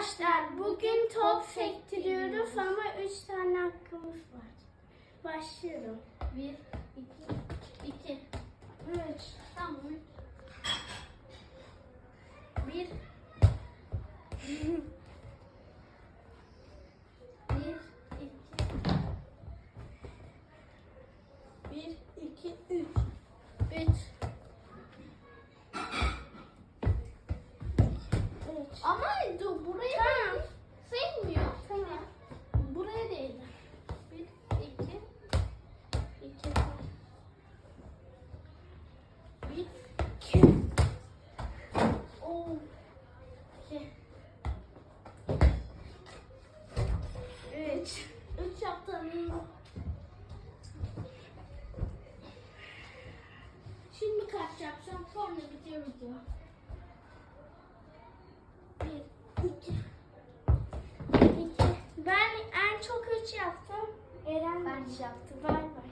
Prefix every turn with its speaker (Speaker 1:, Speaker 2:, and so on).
Speaker 1: Arkadaşlar bugün top sektiriyoruz ama 3 tane hakkımız var. Başlıyorum.
Speaker 2: 1, 2, 2,
Speaker 1: 3,
Speaker 2: tamam. 1, 1, 2,
Speaker 1: 1,
Speaker 2: Ama dur buraya
Speaker 1: Tamam.
Speaker 2: sayılmıyor.
Speaker 1: Tamam.
Speaker 2: Buraya değil. 1, 2, 2, 1,
Speaker 1: 2.
Speaker 2: Oo. 2,
Speaker 1: 3.
Speaker 2: 3 yaptım. Şimdi kaç yapacağım? Sonra bitiyor video. 1, 2,
Speaker 1: 2. Ben en çok 3 yaptım. Eren
Speaker 2: Ben
Speaker 1: 3 yaptı.
Speaker 2: Bay bay.